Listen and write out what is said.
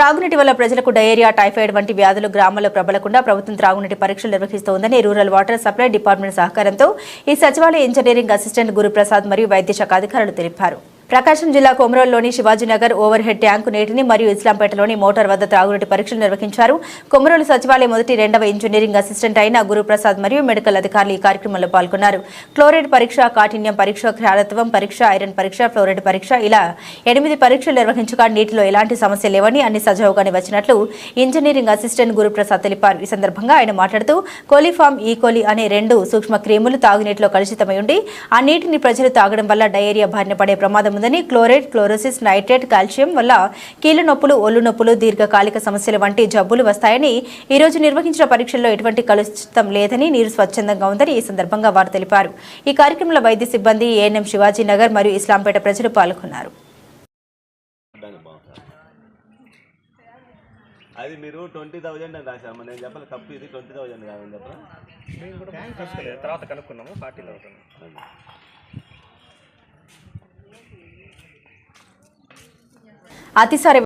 త్రాగునీటి వల్ల ప్రజలకు డయేరియా టైఫాయిడ్ వంటి వ్యాధులు గ్రామాల్లో ప్రబలకుండా ప్రభుత్వం త్రాగునీటి పరీక్షలు నిర్వహిస్తోందని రూరల్ వాటర్ సప్లై డిపార్ట్మెంట్ సహకారంతో ఈ సచివాలయ ఇంజనీరింగ్ అసిస్టెంట్ గురుప్రసాద్ మరియు వైద్య శాఖ అధికారులు తెలిపారు. ప్రకాశం జిల్లా కొమరోల్లోని శివాజీనగర్ ఓవర్ హెడ్ ట్యాంకు నీటిని మరియు ఇస్లాంపేటలోని మోటార్ వద్ద త్రాగునీటి పరీక్షలు నిర్వహించారు. కొమరోలు సచివాలయం మొదటి రెండవ ఇంజనీరింగ్ అసిస్టెంట్ అయిన గురుప్రసాద్ మరియు మెడికల్ అధికారులు ఈ కార్యక్రమంలో పాల్గొన్నారు. క్లోరైడ్ పరీక్ష కాఠిన్యం పరీక్ష ఖ్యాలత్వం పరీక్ష ఐరన్ పరీక్ష ఫ్లోరైడ్ పరీక్ష ఇలా ఎనిమిది పరీక్షలు నిర్వహించగా నీటిలో ఎలాంటి సమస్య లేవని అన్ని సజావుగానే వచ్చినట్లు ఇంజనీరింగ్ అసిస్టెంట్ గురుప్రసాద్ తెలిపారు. ఈ సందర్భంగా ఆయన మాట్లాడుతూ కోలిఫామ్ ఈకోలి అనే రెండు సూక్ష్మ క్రీములు తాగునీటిలో కలుషితమై ఉండి ఆ నీటిని ప్రజలు తాగడం వల్ల డయేరియా బారిన పడే ప్రమాదం ఉందని క్లోరైడ్ క్లోరోసిస్ నైట్రేట్ కాల్షియం వల్ల కీళ్ళ నొప్పులు ఒళ్ళు నొప్పులు దీర్ఘకాలిక సమస్యలు వంటి జబ్బులు వస్తాయని ఈ రోజు నిర్వహించిన పరీక్షల్లో ఎటువంటి కలుషితం లేదని నీరు స్వచ్ఛందంగా ఉందని ఈ సందర్భంగా వారు తెలిపారు. ఈ కార్యక్రమంలో వైద్య సిబ్బంది ఏఎన్ఎం శివాజీ నగర్ మరియు ఇస్లాంపేట ప్రజలు పాల్గొన్నారు. అది మీరు ట్వంటీ థౌజండ్ అని రాశాము నేను చెప్పాలి తప్పు ఇది ట్వంటీ థౌజండ్ కాదని తీసుకోలేదు తర్వాత కనుక్కున్నాము ఫార్టీ థౌసండ్ అతిసారి